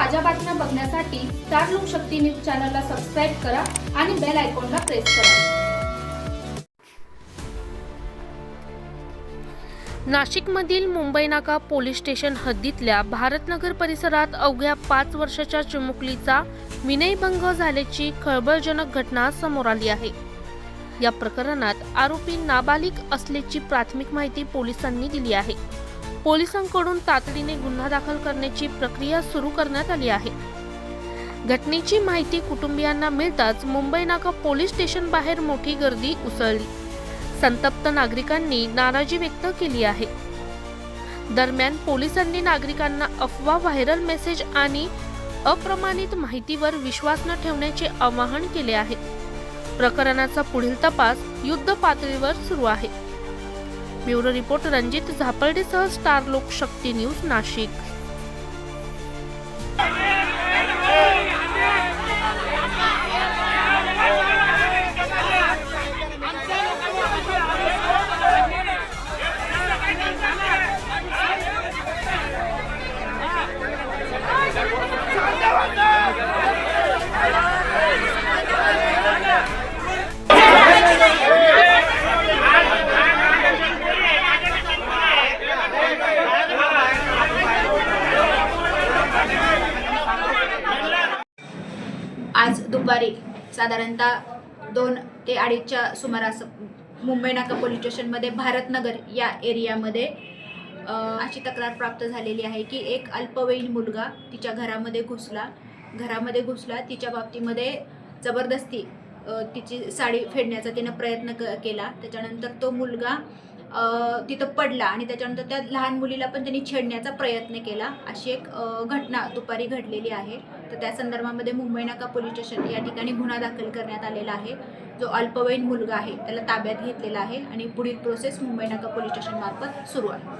ताज्या बातम्या बघण्यासाठी स्टार लोकशक्ती न्यूज चॅनलला सबस्क्राईब करा आणि बेल आयकॉनला प्रेस करा. नाशिकमधील मुंबई नाका पोलीस स्टेशन हद्दीतल्या भारतनगर परिसरात अवघ्या पाच वर्षाच्या चिमुकलीचा विनयभंग झाल्याची खळबळजनक घटना समोर आली आहे. या प्रकरणात आरोपी नाबालिक असल्याची प्राथमिक माहिती पोलिसांनी दिली आहे. पोलिसांकडून तातडीने गुन्हा दाखल करण्याची प्रक्रिया सुरू करण्यात आली आहे. घटनेची माहिती कुटुंबियांना मिळताच मुंबई नाका पोलीस स्टेशन बाहेर मोठी गर्दी उसळली. संतप्त नागरिकांनी नाराजी व्यक्त केली आहे. दरम्यान पोलिसांनी नागरिकांना अफवा व्हायरल मेसेज आणि अप्रमाणित माहितीवर विश्वास न ठेवण्याचे आवाहन केले आहे. प्रकरणाचा पुढील तपास युद्ध पातळीवर सुरू आहे. ब्युरो रिपोर्ट रणजित झापर्डेसह स्टार लोकशक्ती न्यूज नाशिक. आज दुपारी साधारणतः दोन ते अडीचच्या सुमारास मुंबई नाका पोलीस स्टेशनमध्ये भारतनगर या एरियामध्ये अशी तक्रार प्राप्त झालेली आहे की एक अल्पवयीन मुलगा तिच्या घरामध्ये घुसला. घरामध्ये घुसला तिच्या बाबतीमध्ये जबरदस्ती तिची साडी फेडण्याचा तिनं प्रयत्न क केला. त्याच्यानंतर तो मुलगा तिथं पडला आणि त्याच्यानंतर त्या लहान मुलीला पण त्यांनी छेडण्याचा प्रयत्न केला. अशी एक घटना दुपारी घडलेली आहे. तर त्या संदर्भामध्ये मुंबई नाका पोलीस स्टेशन या ठिकाणी गुन्हा दाखल करण्यात आलेला आहे. जो अल्पवयीन मुलगा आहे त्याला ताब्यात घेतलेला आहे आणि पुढील प्रोसेस मुंबई नाका पोलीस स्टेशनमार्फत सुरू आहे.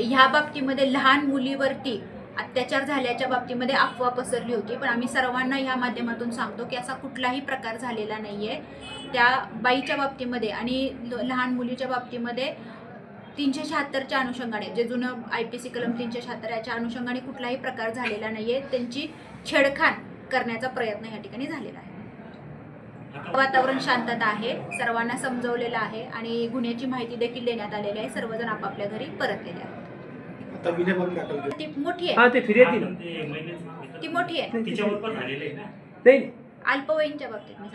ह्या बाबतीमध्ये लहान मुलीवरती अत्याचार झाल्याच्या बाबतीमध्ये अफवा पसरली होती पण आम्ही सर्वांना ह्या माध्यमातून सांगतो की असा कुठलाही प्रकार झालेला नाही आहे त्या बाईच्या बाबतीमध्ये आणि ल- लहान मुलीच्या बाबतीमध्ये तीनशे शहात्तरच्या अनुषंगाने जे जुनं आय पी सी कलम तीनशे शहात्तर याच्या अनुषंगाने कुठलाही प्रकार झालेला नाही आहे त्यांची छेडखाण करण्याचा प्रयत्न या ठिकाणी झालेला आहे. वातावरण शांतता आहे सर्वांना समजवलेलं आहे आणि गुन्ह्याची माहिती देखील देण्यात आलेली आहे सर्वजण आपापल्या घरी परतलेले आहेत. आता विनयभंग दाखल केला ती मोठी आहे. हा ते फिर्यादी ना ती मोठी आहे. तिच्यावर पण झालेलं आहे ना? नाही अल्पवयीनच्या बाबतीत मी